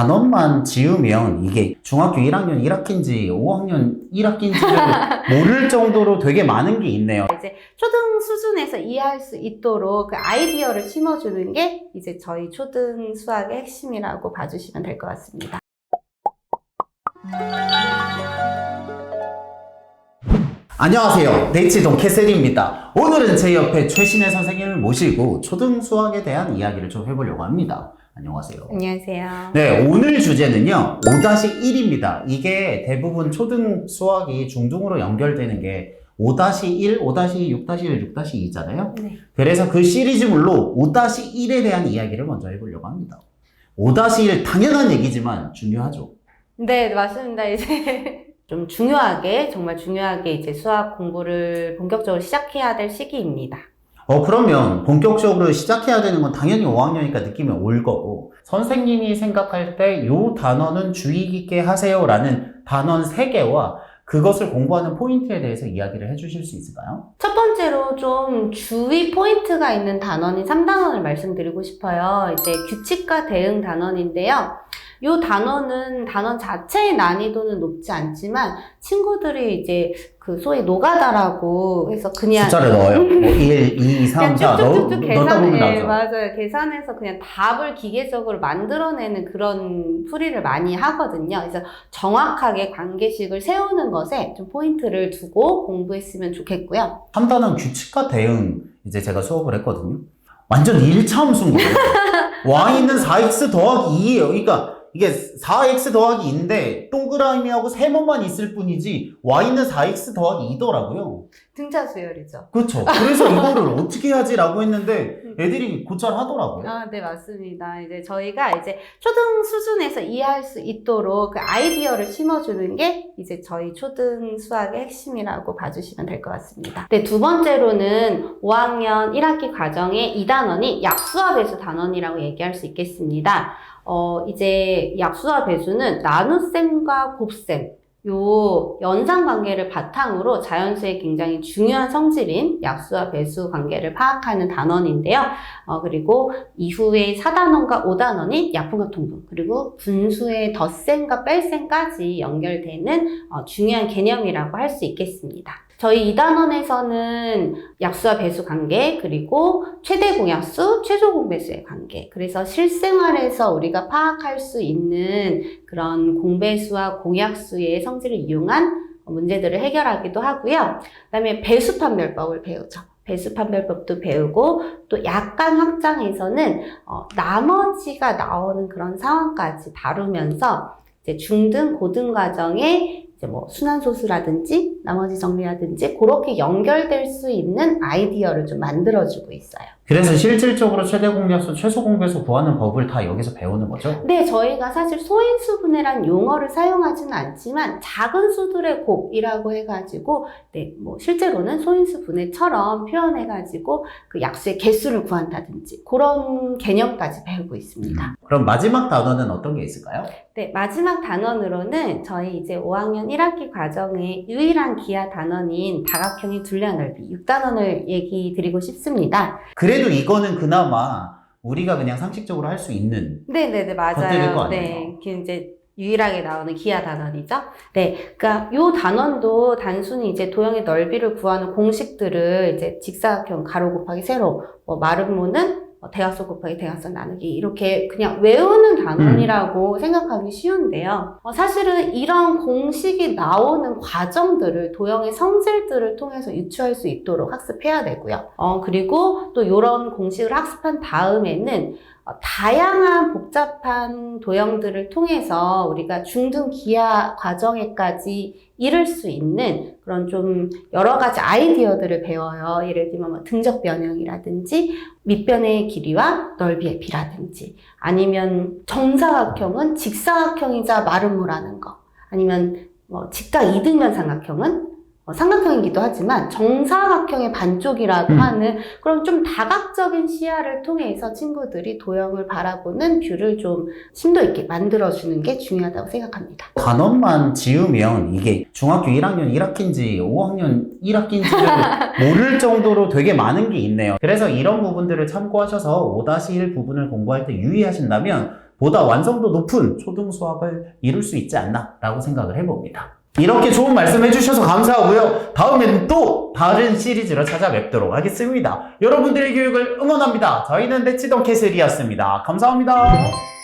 단원만 지으면 이게 중학교 1학년 1학기인지 5학년 1학기인지를 모를 정도로 되게 많은 게 있네요. 이제 초등 수준에서 이해할 수 있도록 그 아이디어를 심어주는 게 이제 저희 초등 수학의 핵심이라고 봐주시면 될 것 같습니다. 안녕하세요. 네이치동 캐슬입니다. 오늘은 제 옆에 최신의 선생님을 모시고 초등 수학에 대한 이야기를 좀 해보려고 합니다. 안녕하세요. 안녕하세요. 네, 오늘 주제는요, 5-1입니다. 이게 대부분 초등 수학이 중등으로 연결되는 게 5-1, 5-6-1, 6-2잖아요. 네. 그래서 그 시리즈물로 5-1에 대한 이야기를 먼저 해보려고 합니다. 5-1 당연한 얘기지만 중요하죠. 네, 맞습니다. 이제 좀 중요하게, 정말 중요하게 이제 수학 공부를 본격적으로 시작해야 될 시기입니다. 어, 그러면 본격적으로 시작해야 되는 건 당연히 5학년이니까 느낌이 올 거고, 선생님이 생각할 때 요 단어는 주의 깊게 하세요 라는 단원 3개와 그것을 공부하는 포인트에 대해서 이야기를 해주실 수 있을까요? 첫 번째로 좀 주의 포인트가 있는 단원인 3단원을 말씀드리고 싶어요. 이제 규칙과 대응 단원인데요. 이 단원은 단원 자체의 난이도는 높지 않지만 친구들이 이제 그 소위 노가다라고 해서 그냥 숫자를 넣어요. 뭐 1, 2, 3, 그냥 4 넣, 넣다 보면 나죠. 맞아요 계산해서 그냥 답을 기계적으로 만들어내는 그런 풀이를 많이 하거든요 그래서 정확하게 관계식을 세우는 것에 좀 포인트를 두고 공부했으면 좋겠고요 3단원 규칙과 대응 이제 제가 수업을 했거든요. 완전 1차 함수인 거예요. y는 4x 더하기 2예요. 그러니까 이게 4x 더하기 2인데 동그라미하고 세모만 있을 뿐이지 y는 4x 더하기 2더라고요. 등차 수열이죠 그렇죠. 그래서 이거를 어떻게 해야지라고 했는데 애들이 곧잘 하더라고요. 아, 네, 맞습니다. 이제 저희가 이제 초등 수준에서 이해할 수 있도록 그 아이디어를 심어주는 게 이제 저희 초등 수학의 핵심이라고 봐주시면 될 것 같습니다. 네, 두 번째로는 5학년 1학기 과정의 2단원이 약수와 배수 단원이라고 얘기할 수 있겠습니다. 어, 이제 약수와 배수는 나눗셈과 곱셈, 요 연상 관계를 바탕으로 자연수의 굉장히 중요한 성질인 약수와 배수 관계를 파악하는 단원인데요. 어, 그리고 이후에 4단원과 5단원이 약분과 통분, 그리고 분수의 덧셈과 뺄셈까지 연결되는 어, 중요한 개념이라고 할 수 있겠습니다. 저희 2단원에서는 약수와 배수 관계, 그리고 최대 공약수, 최소 공배수의 관계. 그래서 실생활에서 우리가 파악할 수 있는 그런 공배수와 공약수의 성질을 이용한 문제들을 해결하기도 하고요. 그 다음에 배수 판별법을 배우죠. 배수 판별법도 배우고 또 약간 확장해서는 어, 나머지가 나오는 그런 상황까지 다루면서 이제 중등 고등 과정에 이제 뭐 순환소수라든지 나머지 정리라든지 그렇게 연결될 수 있는 아이디어를 좀 만들어주고 있어요. 그래서 실질적으로 최대 공약수, 최소 공배수 구하는 법을 다 여기서 배우는 거죠. 네, 저희가 사실 소인수 분해란 용어를 사용하지는 않지만 작은 수들의 곱이라고 해가지고 네, 뭐 실제로는 소인수 분해처럼 표현해가지고 그 약수의 개수를 구한다든지 그런 개념까지 배우고 있습니다. 그럼 마지막 단어는 어떤 게 있을까요? 네, 마지막 단원으로는 저희 이제 5학년 1학기 과정의 유일한 기하 단원인 다각형의 둘레와 넓이 6단원을 얘기 드리고 싶습니다. 그래도 이거는 그나마 우리가 그냥 상식적으로 할 수 있는 네네네, 것들일 거 맞아요. 아니에요? 네, 그 이제 유일하게 나오는 기하 단원이죠. 네, 그러니까 요 단원도 단순히 이제 도형의 넓이를 구하는 공식들을 이제 직사각형 가로 곱하기 세로, 뭐 마름모는 어, 대각선 곱하기 대각선 나누기 이렇게 그냥 외우는 단원이라고 생각하기 쉬운데요. 어, 사실은 이런 공식이 나오는 과정들을 도형의 성질들을 통해서 유추할 수 있도록 학습해야 되고요. 어, 그리고 또 이런 공식을 학습한 다음에는 어, 다양한 복잡한 도형들을 통해서 우리가 중등 기하 과정에까지 이룰 수 있는 그런 좀 여러 가지 아이디어들을 배워요. 예를 들면 뭐 등적 변형이라든지 밑변의 길이와 넓이의 비라든지 아니면 정사각형은 직사각형이자 마름모라는 거 아니면 뭐 직각 이등변 삼각형은 어, 삼각형이기도 하지만 정사각형의 반쪽이라고 음. 하는 그런 좀 다각적인 시야를 통해서 친구들이 도형을 바라보는 뷰를 좀 심도 있게 만들어주는 게 중요하다고 생각합니다. 단원만 지으면 이게 중학교 1학년 1학기인지 5학년 1학기인지를 모를 정도로 되게 많은 게 있네요. 그래서 이런 부분들을 참고하셔서 5-1 부분을 공부할 때 유의하신다면 보다 완성도 높은 초등 수학을 이룰 수 있지 않나라고 생각을 해봅니다. 이렇게 좋은 말씀 해주셔서 감사하고요. 다음에는 또 다른 시리즈로 찾아뵙도록 하겠습니다. 여러분들의 교육을 응원합니다. 저희는 대치동 캐슬이었습니다. 감사합니다.